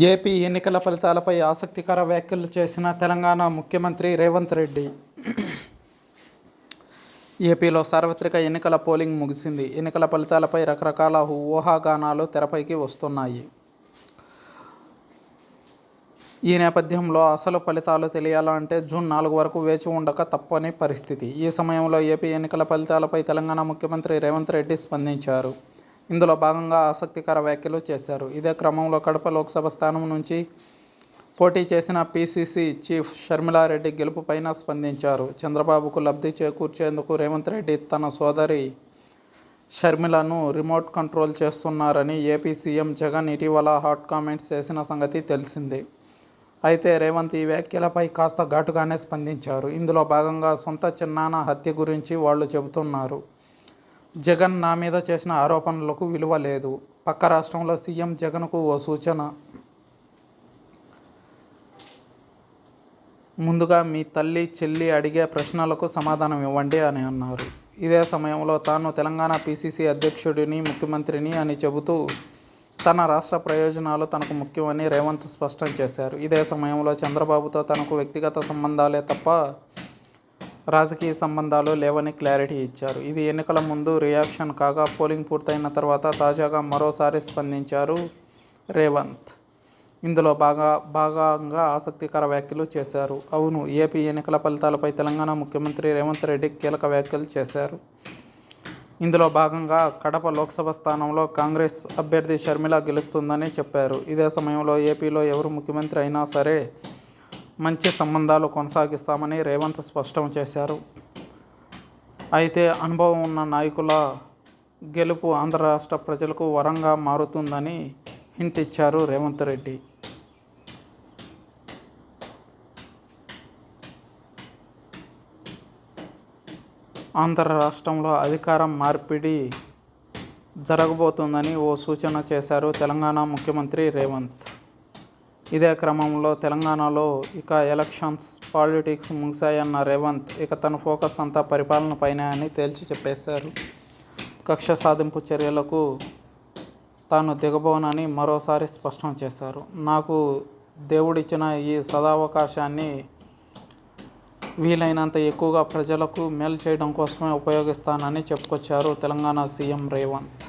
AP ఎన్నికల ఫలితాలపై ఆసక్తికర వ్యాఖ్యలు చేసిన తెలంగాణ ముఖ్యమంత్రి రేవంత్ రెడ్డి. ఏపీలో సార్వత్రిక ఎన్నికల పోలింగ్ ముగిసింది. ఎన్నికల ఫలితాలపై రకరకాల ఊహాగానాలు తెరపైకి వస్తున్నాయి. ఈ నేపథ్యంలో అసలు ఫలితాలు తెలియాలంటే జూన్ నాలుగు వరకు వేచి ఉండక తప్పని పరిస్థితి. ఈ సమయంలో ఏపీ ఎన్నికల ఫలితాలపై తెలంగాణ ముఖ్యమంత్రి రేవంత్ రెడ్డి స్పందించారు. ఇందులో భాగంగా ఆసక్తికర వ్యాఖ్యలు చేశారు. ఇదే క్రమంలో కడప లోక్సభ స్థానం నుంచి పోటీ చేసిన పీసీసీ చీఫ్ షర్మిలారెడ్డి గెలుపుపైన స్పందించారు. చంద్రబాబుకు లబ్ధి చేకూర్చేందుకు రేవంత్ రెడ్డి తన సోదరి షర్మిలను రిమోట్ కంట్రోల్ చేస్తున్నారని ఏపీ సీఎం జగన్ ఇటీవల హాట్ కామెంట్స్ చేసిన సంగతి తెలిసిందే. అయితే రేవంత్ ఈ వ్యాఖ్యలపై కాస్త ఘాటుగానే స్పందించారు. ఇందులో భాగంగా సొంత చిన్నాన్న హత్య గురించి వాళ్ళు చెబుతున్నారు. జగన్ నా మీద చేసిన ఆరోపణలకు విలువ లేదు. పక్క రాష్ట్రంలో సీఎం జగన్కు ఓ సూచన. ముందుగా మీ తల్లి చెల్లి అడిగే ప్రశ్నలకు సమాధానం ఇవ్వండి అని అన్నారు. ఇదే సమయంలో తాను తెలంగాణ పీసీసీ అధ్యక్షుడిని ముఖ్యమంత్రిని అని చెబుతూ తన రాష్ట్ర ప్రయోజనాలు తనకు ముఖ్యమని రేవంత్ స్పష్టం చేశారు. ఇదే సమయంలో చంద్రబాబుతో తనకు వ్యక్తిగత సంబంధాలే తప్ప రాజకీయ సంబంధాలు లేవని క్లారిటీ ఇచ్చారు. ఇది ఎన్నికల ముందు రియాక్షన్ కాగా పోలింగ్ పూర్తయిన తర్వాత తాజాగా మరోసారి స్పందించారు రేవంత్. ఇందులో బాగా భాగంగా ఆసక్తికర వ్యాఖ్యలు చేశారు. అవును ఏపీ ఎన్నికల ఫలితాలపై తెలంగాణ ముఖ్యమంత్రి రేవంత్ రెడ్డి కీలక వ్యాఖ్యలు చేశారు. ఇందులో భాగంగా కడప లోక్సభ స్థానంలో కాంగ్రెస్ అభ్యర్థి షర్మిల గెలుస్తుందని చెప్పారు. ఇదే సమయంలో ఏపీలో ఎవరు ముఖ్యమంత్రి అయినా సరే మంచి సంబంధాలు కొనసాగిస్తామని రేవంత్ స్పష్టం చేశారు. అయితే అనుభవం ఉన్న నాయకుల గెలుపు ఆంధ్ర రాష్ట్ర ప్రజలకు వరంగా మారుతుందని హింట్ ఇచ్చారు రేవంత్ రెడ్డి. ఆంధ్ర రాష్ట్రంలో అధికారం మార్పిడి జరగబోతుందని ఓ సూచన చేశారు తెలంగాణ ముఖ్యమంత్రి రేవంత్. ఇదే క్రమంలో తెలంగాణలో ఇక ఎలక్షన్స్ పాలిటిక్స్ ముగిశాయన్న రేవంత్ ఇక తన ఫోకస్ అంతా పరిపాలనపైనే అని తేల్చి చెప్పేశారు. కక్ష సాధింపు చర్యలకు తాను దిగబోనని మరోసారి స్పష్టం చేశారు. నాకు దేవుడిచ్చిన ఈ సదావకాశాన్ని వీలైనంత ఎక్కువగా ప్రజలకు మేలు చేయడం కోసమే ఉపయోగిస్తానని చెప్పుకొచ్చారు తెలంగాణ సీఎం రేవంత్.